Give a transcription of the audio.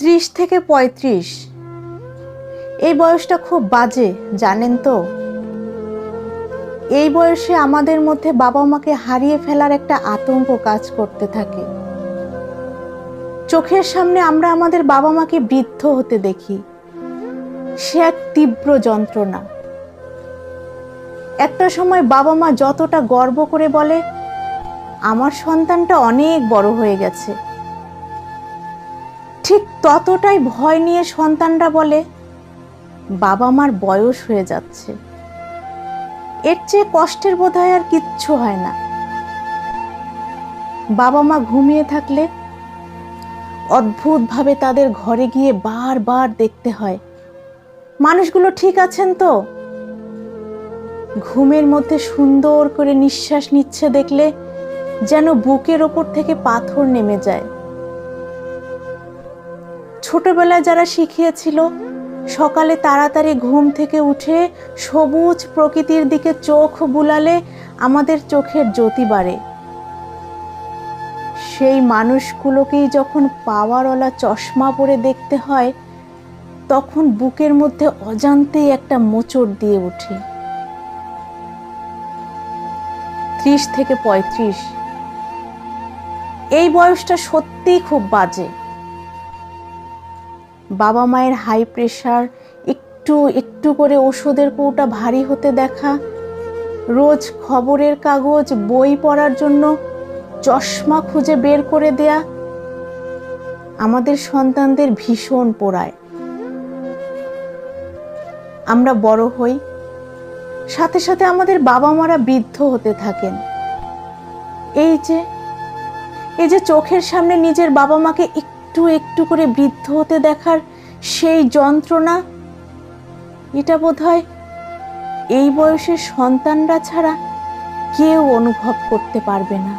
ত্রিশ থেকে পঁয়ত্রিশ। এই বয়সটা খুব বাজে, জানেন তো? এই বয়সে আমাদের মধ্যে বাবা মাকে হারিয়ে ফেলার একটা আতঙ্ক কাজ করতে থাকে। চোখের সামনে আমরা আমাদের বাবা মাকে বৃদ্ধ হতে দেখি। সে এক তীব্র যন্ত্রণা। একটা সময় বাবা মা যতটা গর্ব করে বলে, আমার সন্তানটা অনেক বড় হয়ে গেছে। ঠিক ততটাই ভয় নিয়ে সন্তানরা বলে বাবা মার বয়স হয়ে যাচ্ছে। এর চেয়ে কষ্টের বোধ হয় আর কিচ্ছু হয় না। বাবা মা ঘুমিয়ে থাকলে অদ্ভুতভাবে তাদের ঘরে গিয়ে বারবার দেখতে হয়, মানুষগুলো ঠিক আছেন তো? ঘুমের মধ্যে সুন্দর করে নিঃশ্বাস নিচ্ছে দেখলে যেন বুকের ওপর থেকে পাথর নেমে যায়। ছোটবেলায় যারা শিখিয়েছিল, সকালে তাড়াতাড়ি ঘুম থেকে উঠে সবুজ প্রকৃতির দিকে চোখ বুলালে আমাদের চোখের জ্যোতি বাড়ে। সেই মানুষগুলোকেই যখন পাওয়ারওয়ালা চশমা পরে দেখতে হয়, তখন বুকের মধ্যে অজান্তেই একটা মোচড় দিয়ে উঠে ত্রিশ থেকে পঁয়ত্রিশ। এই বয়সটা সত্যিই খুব বাজে। বাবা মায়ের হাই প্রেশার একটু একটু করে ওষুধের কৌটা ভারী হতে দেখা। রোজ খবরের কাগজ, বই পড়ার জন্য চশমা খুঁজে বের করে দেয়া। আমাদের সন্তানদের ভীষণ পোড়ায়। আমরা বড় হই। সাথে সাথে আমাদের বাবা মারা বৃদ্ধ হতে থাকেন। এই যে এই যে চোখের সামনে নিজের বাবা মাকে একটু একটু করে বৃদ্ধ হতে দেখার সেই যন্ত্রণা, এটা বোধ হয় এই বয়সের সন্তানরা ছাড়া কেউ অনুভব করতে পারবে না।